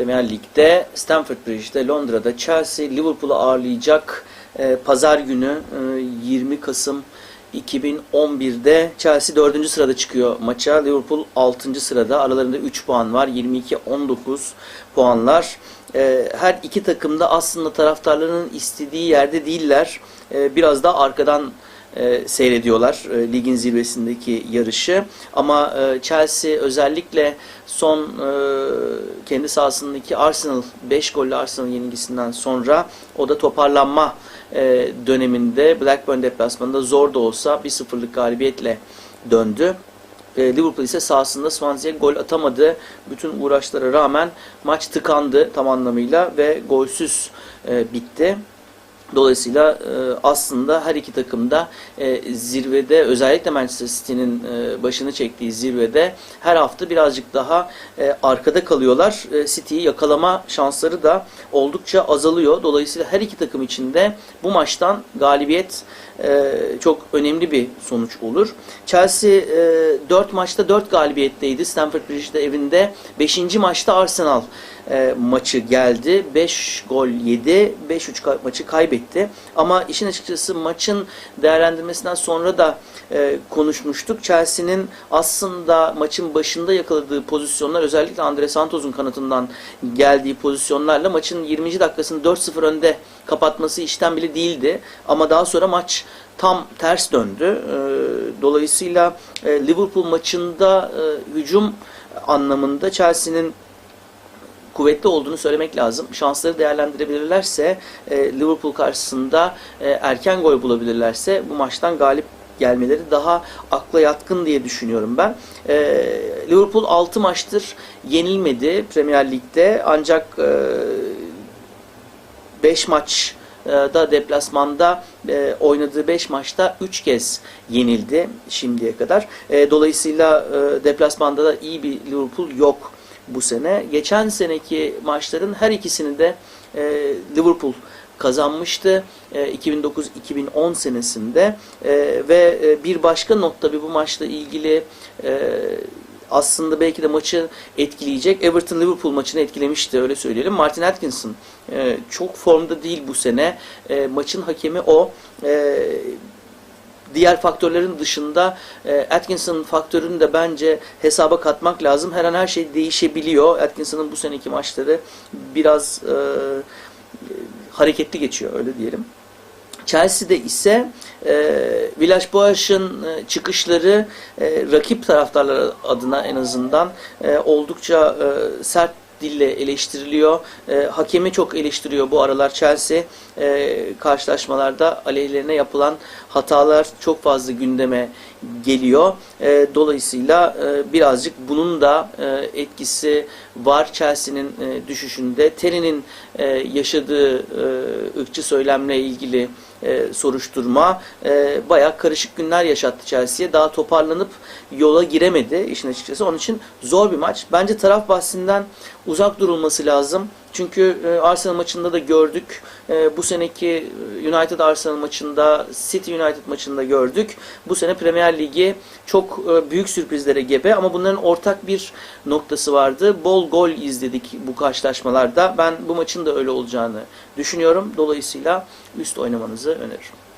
Premier Lig'de Stamford Bridge'de Londra'da Chelsea Liverpool'u ağırlayacak e, pazar günü e, 20 Kasım 2011'de Chelsea 4. sırada çıkıyor maça. Liverpool 6. sırada. Aralarında 3 puan var. 22-19 puanlar. E, her iki takım da aslında taraftarlarının istediği yerde değiller. E, biraz da arkadan e, seyrediyorlar e, ligin zirvesindeki yarışı. Ama e, Chelsea özellikle son e, kendi sahasındaki Arsenal 5 gollü Arsenal yenilgisinden sonra o da toparlanma e, döneminde Blackburn deplasmanında zor da olsa 1-0'lık galibiyetle döndü. E, Liverpool ise sahasında Swansea'ya gol atamadı. Bütün uğraşlara rağmen maç tıkandı tam anlamıyla ve golsüz e, bitti. Dolayısıyla e, aslında her iki takım da e, zirvede özellikle Manchester City'nin e, başını çektiği zirvede her hafta birazcık daha arkada kalıyorlar. E, City'yi yakalama şansları da oldukça azalıyor. Dolayısıyla her iki takım için de bu maçtan galibiyet çok önemli bir sonuç olur. Chelsea e, 4 maçta 4 galibiyetteydi. Stamford Bridge'de evinde. 5. maçta Arsenal e, maçı geldi. 5 gol yedi. 5-3 maçı kaybetti. Ama işin açıkçası maçın değerlendirmesinden sonra da e, konuşmuştuk. Chelsea'nin aslında maçın başında yakaladığı pozisyonlar özellikle Andre Santos'un kanatından geldiği pozisyonlarla maçın 20. dakikasını 4-0 önde kapatması işten bile değildi. Ama daha sonra maç tam ters döndü. E, dolayısıyla e, Liverpool maçında e, hücum anlamında Chelsea'nin kuvvetli olduğunu söylemek lazım. Şansları değerlendirebilirlerse e, Liverpool karşısında e, erken gol bulabilirlerse bu maçtan galip gelmeleri daha akla yatkın diye düşünüyorum ben. E, Liverpool 6 maçtır yenilmedi Premier Lig'de ancak e, 5 maç da deplasmanda e, oynadığı 5 maçta 3 kez yenildi şimdiye kadar. E, dolayısıyla e, deplasmanda da iyi bir Liverpool yok bu sene. Geçen seneki maçların her ikisini de e, Liverpool kazanmıştı e, 2009-2010 senesinde e, ve e, bir başka not tabi bu maçla ilgili e, aslında belki de maçı etkileyecek. Everton Liverpool maçını etkilemişti öyle söyleyelim. Martin Atkinson e, çok formda değil bu sene. E, maçın hakemi o. E, diğer faktörlerin dışında e, Atkinson faktörünü de bence hesaba katmak lazım. Her an her şey değişebiliyor. Atkinson'ın bu seneki maçları biraz e, hareketli geçiyor öyle diyelim. Chelsea'de ise e, Villas-Boas'ın e, çıkışları e, rakip taraftarlar adına en azından e, oldukça e, sert dille eleştiriliyor. E, hakemi çok eleştiriyor bu aralar Chelsea. E, karşılaşmalarda aleyhlerine yapılan hatalar çok fazla gündeme geliyor. E, dolayısıyla e, birazcık bunun da e, etkisi var Chelsea'nin e, düşüşünde. Terry'nin e, yaşadığı e, ırkçı söylemle ilgili e, soruşturma e, bayağı karışık günler yaşattı Chelsea'ye. Daha toparlanıp yola giremedi işin açıkçası. Onun için zor bir maç. Bence taraf bahsinden uzak durulması lazım. Çünkü e, Arsenal maçında da gördük. E, bu seneki United Arsenal maçında, City United maçında gördük. Bu sene Premier Ligi çok e, büyük sürprizlere gebe ama bunların ortak bir noktası vardı. Bol gol izledik bu karşılaşmalarda. Ben bu maçın da öyle olacağını düşünüyorum. Dolayısıyla üst oynamanızı öneririm.